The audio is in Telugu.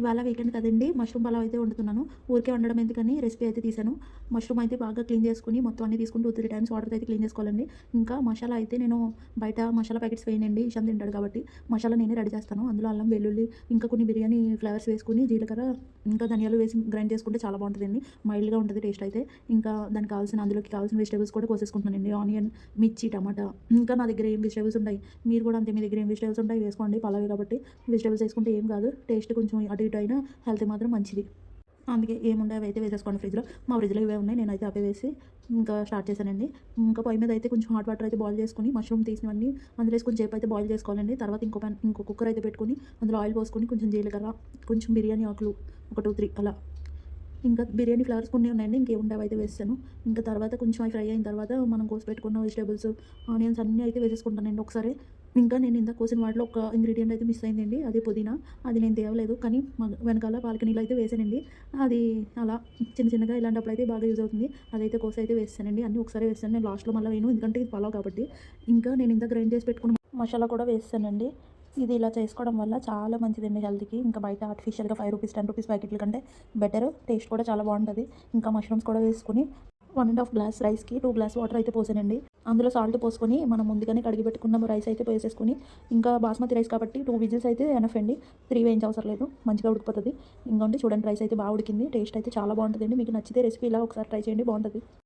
ఇవాళ వీకెండ్ కదండి మష్రూమ్ పలావ్ అయితే వండుతున్నాను. ఊరికే వండడం ఎందుకని రెసిపీ అయితే తీసాను మష్రూమ్ అయితే బాగా క్లీన్ చేసుకుని మొత్తం అన్ని తీసుకుంటూ త్రీ టైమ్స్ వాటర్ అయితే క్లీన్ చేసుకోవాలండి. ఇంకా మసాలా అయితే నేను బయట మసాలా ప్యాకెట్స్ వేయనండి. ఇషాన్ తింటాడు కాబట్టి మసాలా నేనే రెడీ చేస్తాను. అందులో అల్లం వెల్లుల్లి ఇంకా కొన్ని బిర్యానీ ఫ్లేవర్స్ వేసుకుని జీలకర్ర ఇంకా ధనియాలు వేసి గ్రైండ్ చేసుకుంటే చాలా బాగుంటుందండి. మైల్డ్గా ఉంటుంది టేస్ట్ అయితే. ఇంకా దానికి కావాల్సిన అందులోకి కావాల్సిన వెజిటేబుల్స్ కూడా కోసేసుకుంటానండి ఆనియన్ మిర్చి టమాటా. ఇంకా నా దగ్గర ఏం వెజిటేబుల్స్ ఉంటాయి? మీరు కూడా అంతే మీ దగ్గర ఏం వెజిటేబుల్స్ ఉంటాయి? వేసుకోండి పలావి కాబట్టి. వెజిటేబుల్స్ వేసుకుంటే ఏం కాదు. టేస్ట్ కొంచెం అటు ఇటు అయినా హెల్త్ మాత్రం మంచిది. అందుకే ఏముండే అవి అయితే వేసేసుకోండి ఫ్రిడ్జ్లో మా ఫ్రిడ్జ్లో ఇవే ఉన్నాయి నేనైతే అవే వేసి ఇంకా స్టార్ట్ చేశానండి. ఇంకా పొయ్యి మీద అయితే కొంచెం హాట్ వాటర్ అయితే బాయిల్ చేసుకుని మష్రూమ్ తీసినవన్నీ అందులో వేసి కొంచెం అయితే బాయిల్ చేసుకోవాలండి. తర్వాత ఇంకో ప్యాన్ ఇంకో కుక్కర్ అయితే పెట్టుకుని అందులో ఆయిల్ పోసుకొని కొంచెం జీలకర్ర కొంచెం బిర్యానీ ఆకులు ఒక టూ త్రీ అలా. ఇంకా బిర్యానీ ఫ్లవర్స్ కొన్ని ఉన్నాయండి ఇంకేం అయితే వేస్తాను. ఇంకా తర్వాత కొంచెం అవి ఫ్రై అయిన తర్వాత మనం కోసి పెట్టుకున్న వెజిటేబుల్స్ ఆనియన్స్ అన్నీ అయితే వేసేసుకుంటానండి ఒకసారి. ఇంకా నేను ఇంత కోసిన వాటిలో ఒక ఇంగ్రీడియంట్ అయితే మిస్ అయిందండి. అది పుదీనా. అది నేను తేవలేదు. కానీ వెనకాల బాల్కనీలో అయితే వేసానండి. అది అలా చిన్న చిన్నగా ఇలాంటప్పుడు అయితే బాగా యూజ్ అవుతుంది. అదైతే కోసి అయితే వేస్తానండి. అన్నీ ఒకసారి వేస్తాను. నేను లాస్ట్లో మళ్ళీ వేయను. ఎందుకంటే ఇది పలావ్ కాబట్టి. ఇంకా నేను ఇంత గ్రైండ్ చేసి పెట్టుకున్న మసాలా కూడా వేస్తానండి. ఇది ఇలా చేసుకోవడం వల్ల చాలా మంచిదండి హెల్త్కి. ఇంకా బయట ఆర్టిఫిషియల్గా ఫైవ్ రూపీస్ టెన్ రూపీస్ ప్యాకెట్ల కంటే బెటర్ టేస్ట్ కూడా చాలా బాగుంటుంది. ఇంకా మష్రూమ్స్ కూడా వేసుకుని వన్ అండ్ హాఫ్ గ్లాస్ రైస్కి టూ గ్లాస్ వాటర్ అయితే పోసానండి. అందులో సాల్ట్ పోసుకొని మనం ముందుగానే కడిగి పెట్టుకున్న రైస్ అయితే పోసేసుకొని ఇంకా బాస్మతి రైస్ కాబట్టి టూ విజిల్స్ అయితే ఎనఫ్ అండి. త్రీ వేయించ అవసరం లేదు. మంచిగా ఉడికిపోతుంది. ఇంకోండి చూడండి రైస్ అయితే బాగా ఉడికింది. టేస్ట్ అయితే చాలా బాగుంటుందండి. మీకు నచ్చితే రెసిపీ ఇలా ఒకసారి ట్రై చేయండి. బాగుంటుంది.